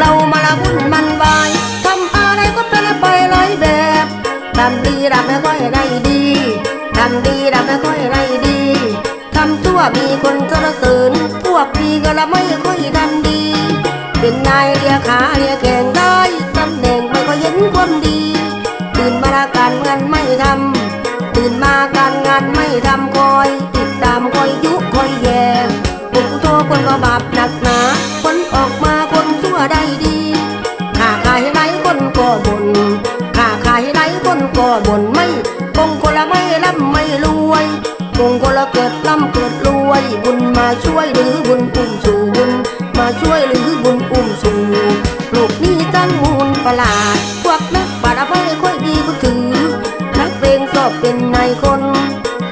เรามาละวุ่นมันวายทำอะไรก็เป็นไปหลายแบบทำดีทำไม่ค่อยได้ดีทำดีทำไม่ค่อยได้ดีทำชั่วมีคนสรรเสริญพวกดีก็ละไม่ค่อยทำดี เป็นนายเรียขาเรียแข่งได้ตำแหน่งไม่ก็เห็นความดี ตื่นมาละการงานไม่ทำตื่นมาการงานไม่ทำคอย ติดตามคอยยุคอยแย่ เกิดร่ำเกิดรวยบุญมาช่วยหรือบุญอุ้มสู่บุญมาช่วยหรือบุญอุ้มสู่โลกนี้ตั้งมูลประหลาดพวกนักปราบไม่ค่อยดีก็ถือ นักเพลงสอบเป็นนายคน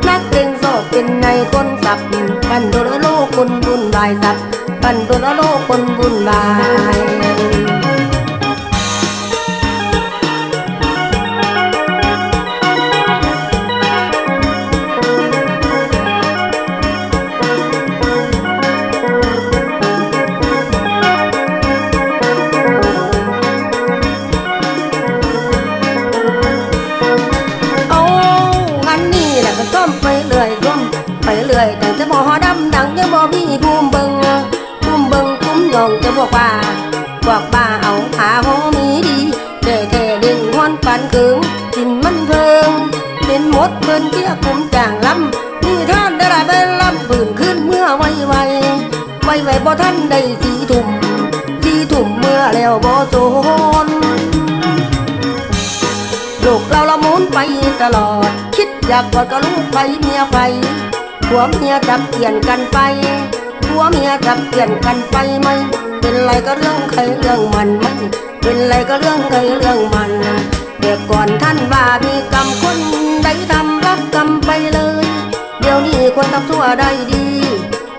นักเพลงสอบเป็นนายคนสับปันโดนโลกคนบุญบายสับปันโดนโลกคนบุญบาย เรื่อยแต่จะบ่หอดำดังจะบ่มีภูมิเบิงภูมิเบิงภูมิยองจะบอกว่าบอกบ้าเอาหาโหมีดีแต่แค่เด่งหวนปันเคืองสินมันเพิงเป็นหมดเพิ่นเที่ยคุ้มจางลำนี่ท่านได้ละเป็นลำปืนขึ้นเมื่อไวไวไวไวบ่ท่านได้สีถุ่มสีถุ่มเมื่อแล้วบ่โซนลูกเราละมุนไปตลอด คิดอยากกอดกับลูกไปเมียไป ผัวเมียจับเปลี่ยนกันไปผัวเมียจับเปลี่ยนกันไปไหม เป็นไรก็เรื่องใครเรื่องมันไม่เป็นไรก็เรื่องใครเรื่องมันแต่ก่อนท่านว่ามีกรรมคนใดทำรับกรรมไปเลย เดี๋ยวนี้คนทำชั่วได้ดี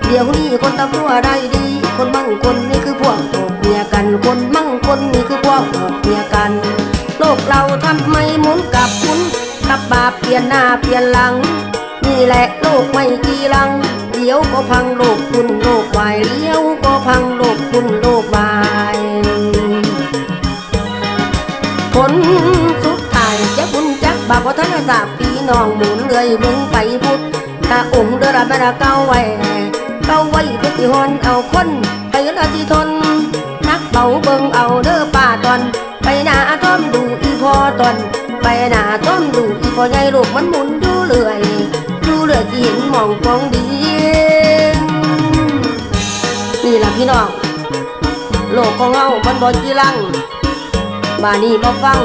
เดี๋ยวนี้คนทำชั่วได้ดี คนมั่งคนนี่คือพวกตกเมียกัน คนมั่งคนนี่คือพวกตกเมียกัน โลกเราทำไมหมุนกลับหมุนกลับบาปเปลี่ยนหน้าเปลี่ยนหลัง แหละโลกไม่กี่ลังเดี๋ยวก็พังโลกคุณโลกวายเลี้ยวก็พังโลกคุณโลกวายผลสุดท้ายจะบุญจักบาปพระท่านสาบพี่น้องหมุนเลยมึงไปพุทธตาองค์เดระบดาเก้าไว้เก้าไว้พื่อที่ฮอนเอาคนไปละที่ทน นักเบาเบิงเอาเด้อป้าตอน ไปหน้าต้อมดูอีพอตอนไปหน้าต้อมดูอีพอใหญ่ลูกมันหมุนดูเรื่อยดูเรื่อย ที่เห็นหมองกองดีนี่ล่ะพี่น้อง โลกของเรามันบ่จีรังบ้านนี้บ่ฟัง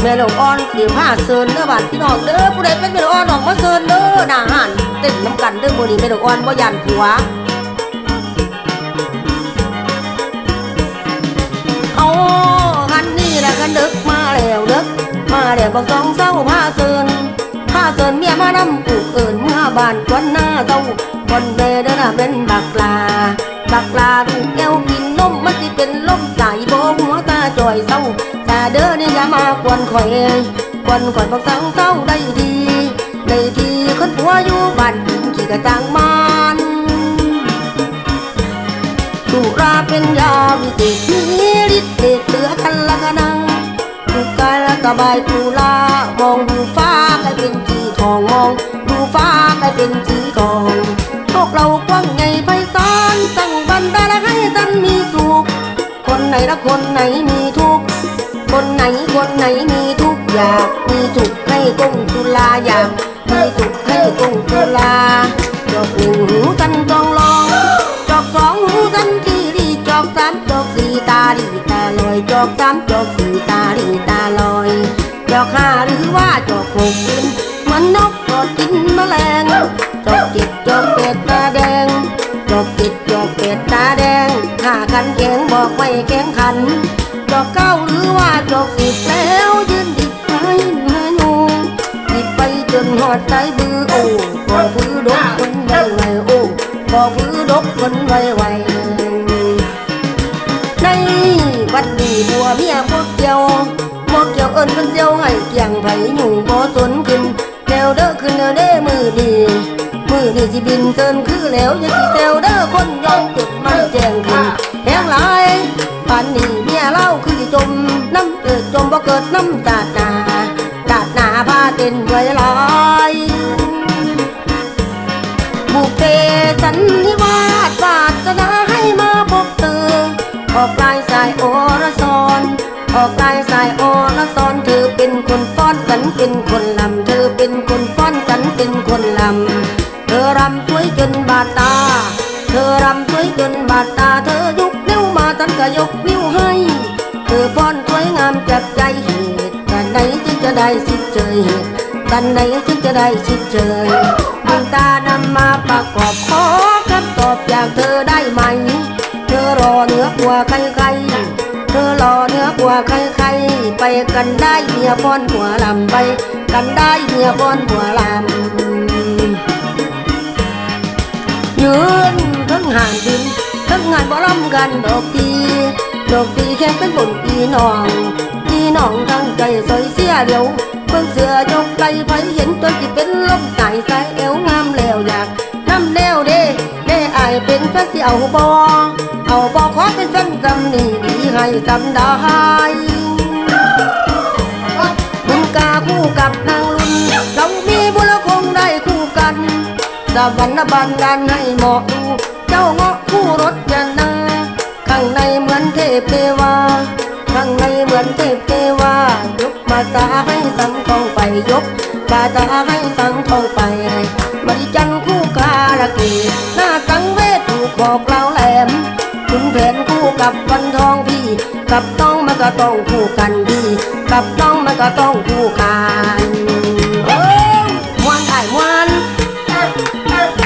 แม่ลูกอ่อนถือผ้าเซินเด้อบานพี่น้องเด้อผู้ใดเป็นแม่ลูกอ่อนออกมาเซินเด้อหน้าหันเต้นน้ำกันเด้อมื้อนี้แม่ลูกอ่อนบ่ยันผัวเอาคันนี้แหละกันดึกมาแล้วเดึกมาแล้วบอกสองเศร้าผ้าเซิน เซินเมียมานำผูกเอิญเมื่อบานควันหน้าเศร้าคนเดเดอเป็นบักลา บักลาถูกแก้วกินนมมันสิเป็นลมใจโบหัวตาจ่อยเศร้าตาเด้อนี่อย่ามากวนข่อยกวนข่อยบอกสองเศร้าได้ดีได้ทีคนผัวอยู่บ้านกินขี้กระจังมันสุราเป็นยาวิเศษมีฤทธิ์เดชเหลือกันละกันนังดูกายและสบายตุลามองดูฟ้า องมองดูฟ้ากลายเป็นสีทองโลกเรากว้างใหญ่ไพศาลตั้งบันดาลให้ท่านมีสุข คนไหนละคนไหนมีทุกข์ คนไหนคนไหนมีทุกอยากมีสุขให้กงตุลาอยากมีสุขให้กงตุลาจอกหนึ่งหูกันต้องลอง จอกสองหูสันทีรีจอกสามจอกสี่ตาดีตาลอยจอกสามจอกสี่ตาดีตาลอยจอกห้าหรือว่าจอกหก แมลงจอกจ็ดจอกเป็ดตาแดงจอกจ็ดจอกเป็ดตาแดงข้ากันแข่งบอกไว้แข่งขันจอกเก้าหรือว่าจอกสิบแล้วยืนดิบให้มาอยู่ดิบไปจนหอดใจบือโอ้ก็บือดกคนไวไวโอ้ก็บือดกคนไวไวในวันนี้บัวเมียพวกเกี่ยวพวกเกี่ยวเอิญเป็นเดียวให้เกี่ยงไผอยู่บ่สนกิน วเด้อขึ้นเด้อเด้มือดีมือนี่สิบินเกินคือแล้วอย่าสิแซวเด้อคนยอมจุดมันแจ้งขึ้นแห้งหลายป่านนี้เมียเล่าคือสิจมน้ำเกิดจมบ่เกิดน้ำตาดนาตาดหนาพาเต้นด้วยลอยบุกเพสันนิวาสวาสนาให้มาพบเธอออกลายสายโอรสอนออกลายสายโอรสอนเธอเป็นคนฟ้อนฉันเป็นคน รำสวยจนบาดตา เธอรำสวยจนบาดตา เธอยกนิ้วมาฉันก็ยกนิ้วให้ เธอฟ้อนสวยงามจับใจเหตุกันไหนจึงจะได้สิเจยเหตุกันไหนจึงจะได้สิเจยดวงตานำมาประกอบขอคำตอบจากเธอได้ไหม เธอรอเหนือกว่าใครๆ เธอรอเหนือกว่าใครๆ ไปกันได้เมียฟ้อนหัวลำไป กันได้เมียฟ้อนหัวลำ ยืนทั้งหานดินทั้งงานบ่ล้ำกันดอกตีดอกตีแค่เป็นบนปีน้องปีน้องทั้งใจสอยเสียเดียวเพิ่งเสือยกไกลไผเห็นตัวที่เป็นลมตายสายเอวงามแล้วอยากน้ำแนวเด้เด้อายเป็นแฟนที่เอาบ่เอาบ่ขอเป็นแฟนกำนี่ดีให้จำได้บุญกาคู่กับนาง สวรรค์บันดาลให้เหมาะดู เจ้าเงาะคู่รถยนนาข้างในเหมือนเทพเทวา ข้างในเหมือนเทพเทวายกมาตาให้สังทองไปยกมาตาให้สังทองไปมริจันท์คู่กาละกดหน้าสังเวชถูกบอกเราแหลมคุณแผนคู่กับวันทองพี่ กับน้องมันก็ต้องคู่กันพี่กับน้องมันก็ต้องคู่